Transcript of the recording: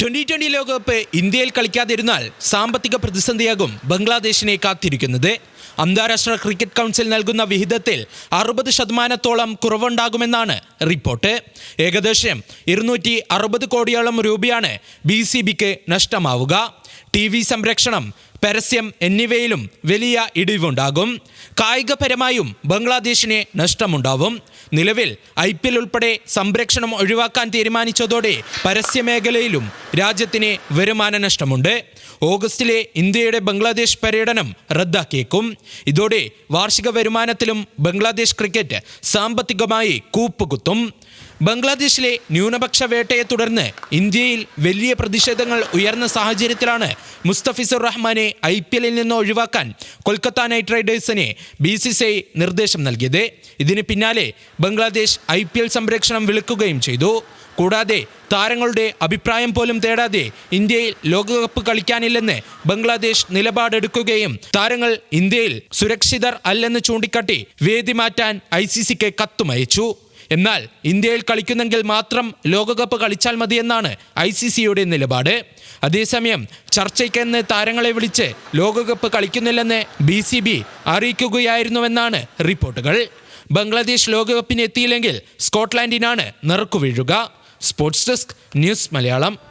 Twenty twenty ലോകകപ്പ് ഇന്ത്യയിൽ കളിക്കാതിരുന്നാൽ സാമ്പത്തിക പ്രതിസന്ധിയാകും ബംഗ്ലാദേശിനെ കാത്തിരിക്കുന്നത്. അന്താരാഷ്ട്ര ക്രിക്കറ്റ് കൗൺസിൽ നൽകുന്ന വിഹിതത്തിൽ അറുപത് ശതമാനത്തോളം കുറവുണ്ടാകുമെന്നാണ് റിപ്പോർട്ട്. ഏകദേശം ഇരുന്നൂറ്റി അറുപത് കോടിയോളം രൂപയാണ് ബി സി ബിക്ക് നഷ്ടമാവുക. ടി വി സംരക്ഷണം പരസ്യം എന്നിവയിലും വലിയ ഇടിവുണ്ടാകും. കായികപരമായും ബംഗ്ലാദേശിന് നഷ്ടമുണ്ടാവും. നിലവിൽ ഐ പി എൽ ഉൾപ്പെടെ സംരക്ഷണം ഒഴിവാക്കാൻ തീരുമാനിച്ചതോടെ പരസ്യമേഖലയിലും രാജ്യത്തിന് വരുമാന നഷ്ടമുണ്ട്. ഓഗസ്റ്റിലെ ഇന്ത്യയുടെ ബംഗ്ലാദേശ് പര്യടനം റദ്ദാക്കിയേക്കും. ഇതോടെ വാർഷിക വരുമാനത്തിലും ബംഗ്ലാദേശ് ക്രിക്കറ്റ് സാമ്പത്തികമായി കൂപ്പുകുത്തും. ബംഗ്ലാദേശിലെ ന്യൂനപക്ഷ വേട്ടയെ തുടർന്ന് ഇന്ത്യയിൽ വലിയ പ്രതിഷേധങ്ങൾ ഉയർന്ന സാഹചര്യത്തിലാണ് മുസ്തഫിസുർ റഹ്മാനെ ഐ പി എല്ലിൽ നിന്ന് ഒഴിവാക്കാൻ കൊൽക്കത്ത നൈറ്റ് റൈഡേഴ്സിനെ ബി സി സി ഐ നിർദ്ദേശം നൽകിയത്. ഇതിന് പിന്നാലെ ബംഗ്ലാദേശ് ഐ പി എൽ സംരക്ഷണം വിളിക്കുകയും ചെയ്തു. കൂടാതെ താരങ്ങളുടെ അഭിപ്രായം പോലും തേടാതെ ഇന്ത്യയിൽ ലോകകപ്പ് കളിക്കാനില്ലെന്ന് ബംഗ്ലാദേശ് നിലപാടെടുക്കുകയും താരങ്ങൾ ഇന്ത്യയിൽ സുരക്ഷിതർ അല്ലെന്ന് ചൂണ്ടിക്കാട്ടി വേദി മാറ്റാൻ ഐ സി സിക്ക് കത്തുമയച്ചു എന്നാൽ ഇന്ത്യയിൽ കളിക്കുന്നെങ്കിൽ മാത്രം ലോകകപ്പ് കളിച്ചാൽ മതിയെന്നാണ് ഐ സി സിയുടെ നിലപാട്. അതേസമയം ചർച്ചയ്ക്കെന്ന് താരങ്ങളെ വിളിച്ച് ലോകകപ്പ് കളിക്കുന്നില്ലെന്ന് ബി സി ബി അറിയിക്കുകയായിരുന്നുവെന്നാണ് റിപ്പോർട്ടുകൾ. ബംഗ്ലാദേശ് ലോകകപ്പിന് എത്തിയില്ലെങ്കിൽ സ്കോട്ട്ലാൻഡിനാണ് നെറുക്കു വീഴുക സ്പോർട്സ് ഡെസ്ക് ന്യൂസ് മലയാളം.